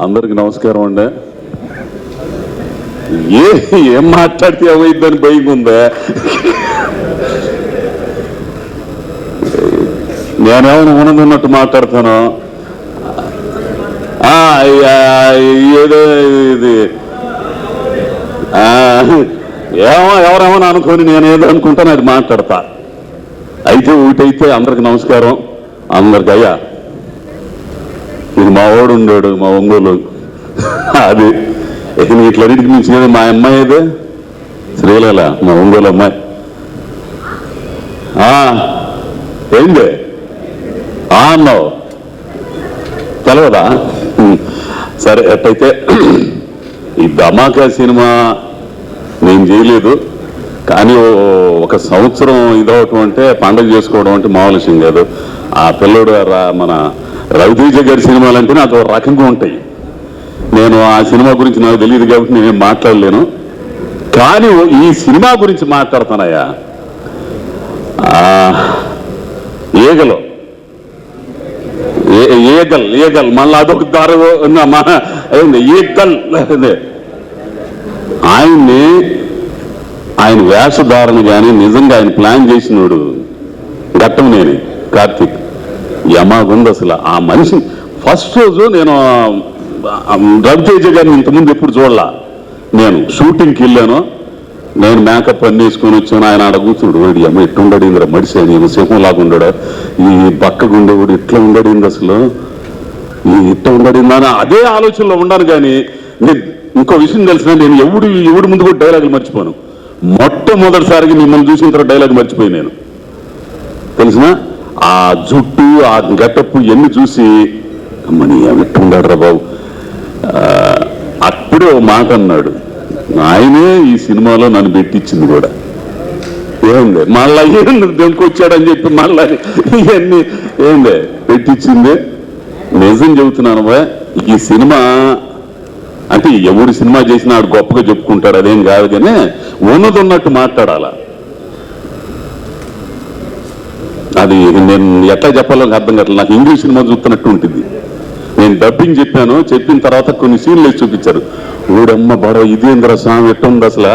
అందరికి నమస్కారం అండి. ఏ ఏం మాట్లాడితే ఏమైందని భయం ఉందా నేనేమైనా ఉన్నదన్నట్టు మాట్లాడతాను? ఆ, ఏదో ఇది. ఆ, ఏమో ఎవరేమో అనుకోని నేను ఏదో అనుకుంటాను అది మాట్లాడతా. అయితే ఒకటైతే అందరికి నమస్కారం. అందరికి అయ్యా ఇది మా వాడు ఉండాడు మా ఒంగోలు. అది. ఇతను వీటిలన్నిటికి మించి మా అమ్మాయి ఏదే? శ్రీలల మా ఒంగోలు అమ్మాయి. ఆ, ఏంది? ఆ అన్నావు. తెలవదా? సరే ఎట్టయితే ఈ ధమాకా సినిమా నేను చేయలేదు. కానీ ఒక సంవత్సరం ఇదవటం అంటే పండుగ చేసుకోవడం అంటే మామూలు విషయం కాదు. ఆ పిల్లడు మన రవితేజ గారి సినిమాలు అంటే నాకు రకంగా ఉంటాయి. నేను ఆ సినిమా గురించి నాకు తెలియదు కాబట్టి నేనేం మాట్లాడలేను. కానీ ఈ సినిమా గురించి మాట్లాడుతున్నాయా? ఆ, ఏ- ఏగల్ ఏగల్. మళ్ళీ అదొక దారి మన ఈగల్ ఆయన్ని ఆయన వేషధారణ కానీ నిజంగా ఆయన ప్లాన్ చేసినోడు ఘట్టం నేనే కార్తీక్. యమాగుంది అసలు ఆ మనిషి ఫస్ట్ రోజు నేను ఆ, రవితేజ గారిని ఇంతకుముందు ఎప్పుడు చూడలా. నేను షూటింగ్కి వెళ్ళాను. నేను మేకప్ అన్ని వేసుకొని వచ్చాను. ఆయన ఆడ కూర్చుడు వాడి అమ్మ ఎట్టుండడు ఇంద్ర? మడిసి నేను సింహం లాగా ఉండడు? ఈ పక్కకు ఉండేవాడు ఇట్లా ఉండడు అసలు? ఈ ఇట్ట ఉండడు అని అదే ఆలోచనలో ఉన్నాను కానీ నేను ఇంకో విషయం తెలిసిన నేను ఎవడు ఎవడు ముందు కూడా డైలాగులు మర్చిపోను. మొట్టమొదటిసారిగా మిమ్మల్ని చూసిన తర్వాత డైలాగ్ మర్చిపోయి నేను. తెలిసినా? ఆ జుట్టు ఆ గటప్పు ఎన్ని చూసి అమ్మని ఎట్టుండాడు రా బాబు. అప్పుడే ఓ మాట అన్నాడు. ఆయనే ఈ సినిమాలో నన్ను పెట్టించింది కూడా. ఏంది మళ్ళా ఏం దెంకొచ్చాడని చెప్పి మళ్ళా ఇవన్నీ ఏంది పెట్టించింది నిజం చెబుతున్నాను బా, ఈ సినిమా అంటే ఎవడు సినిమా చేసినా ఆడు గొప్పగా చెప్పుకుంటాడు అదేం కాదు కానీ ఉన్నది ఉన్నట్టు మాట్లాడాలా? అది నేను ఎట్లా చెప్పాలో అర్థం కావట్లేదు. నాకు ఇంగ్లీష్ సినిమా చూస్తున్నట్టు ఉంటుంది. నేను డబ్బింగ్ చెప్పాను చెప్పిన తర్వాత కొన్ని సీన్లు చూపించారు. ఊడమ్మ బడ ఇదేంద్ర స్వామి? ఎట్టుంది అసలు?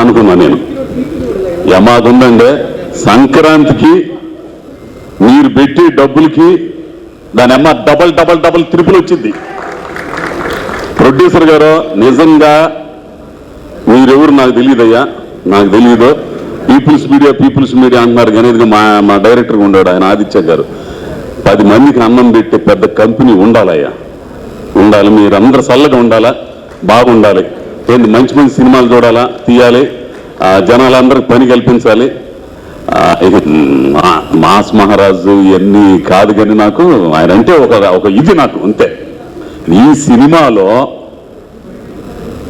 అనుకున్నా నేను. యమాగుందండి సంక్రాంతికి మీరు పెట్టి డబ్బులకి దాని అమ్మ డబల్ డబల్ డబల్ త్రిపుల్ వచ్చింది. ప్రొడ్యూసర్ గారు నిజంగా మీరెవరు నాకు తెలియదయ్యా? నాకు తెలియదు పీపుల్స్ మీడియా పీపుల్స్ మీడియా అంటున్నారు. కానీ మా మా డైరెక్టర్గా ఉండాడు ఆయన ఆదిత్య గారు. పది మందికి అన్నం పెట్టే పెద్ద కంపెనీ ఉండాలయ్యా. ఉండాలి. మీరందరూ చల్లగా ఉండాలా? బాగుండాలి. ఏంటి? మంచి మంచి సినిమాలు చూడాలా? తీయాలి. జనాలందరికి పని కల్పించాలి. మాస్ మహారాజు ఇవన్నీ కాదు కానీ నాకు ఆయన అంటే ఒక ఒక ఇది నాకు అంతే. ఈ సినిమాలో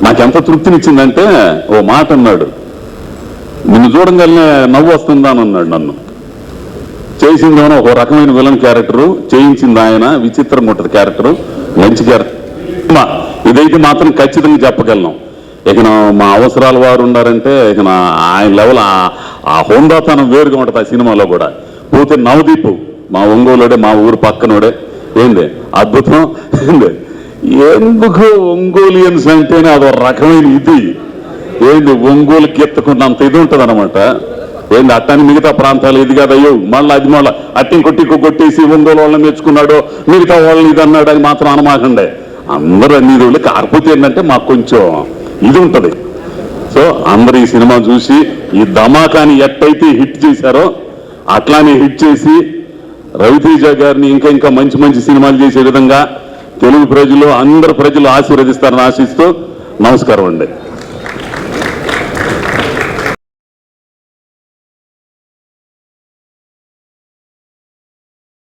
నాకు ఎంత తృప్తినిచ్చిందంటే ఓ మాట అన్నాడు. నిన్ను చూడంగానే నవ్వు వస్తుందా అని అన్నాడు నన్ను. చేసింది ఏమో ఒక రకమైన విలన్ క్యారెక్టరు చేయించింది ఆయన విచిత్రం ఉంటుంది క్యారెక్టరు మంచి క్యారెక్టర్. ఇదైతే మాత్రం ఖచ్చితంగా చెప్పగలను. ఇక మా అవసరాల వారు ఉన్నారంటే ఇక ఆయన లెవెల్ ఆ- ఆ హోందాతనం వేరుగా ఉంటుంది ఆ సినిమాలో కూడా. పోతే నవదీప్ మా ఒంగోలుడే మా ఊరు పక్కనోడే. ఏంది? అద్భుతం. ఏంది? ఎందుకు ఒంగోలియన్స్ అంటేనే అదో రకమైన ఇది? ఏంది ఒంగోలుకి ఎత్తుకున్నంత ఇది ఉంటుంది అనమాట ఏంది అట్టని మిగతా ప్రాంతాలు ఇది కాదయ్యో మళ్ళీ అది మళ్ళీ అట్టిని కొట్టి కొట్టేసి ఒంగోలు వాళ్ళని మెచ్చుకున్నాడు మిగతా వాళ్ళని ఇది అన్నాడు అని మాత్రం అనమాకండే అందరూ అన్ని రోజులు కాకపోతే ఏంటంటే మాకు కొంచెం ఇది ఉంటుంది. సో అందరు ఈ సినిమా చూసి ఈ ధమాకాని ఎట్టయితే హిట్ చేశారో అట్లానే హిట్ చేసి రవితేజ గారిని ఇంకా ఇంకా మంచి మంచి సినిమాలు చేసే విధంగా తెలుగు ప్రజలు అందరు ప్రజలు ఆశీర్వదిస్తారని ఆశిస్తూ నమస్కారం అండి.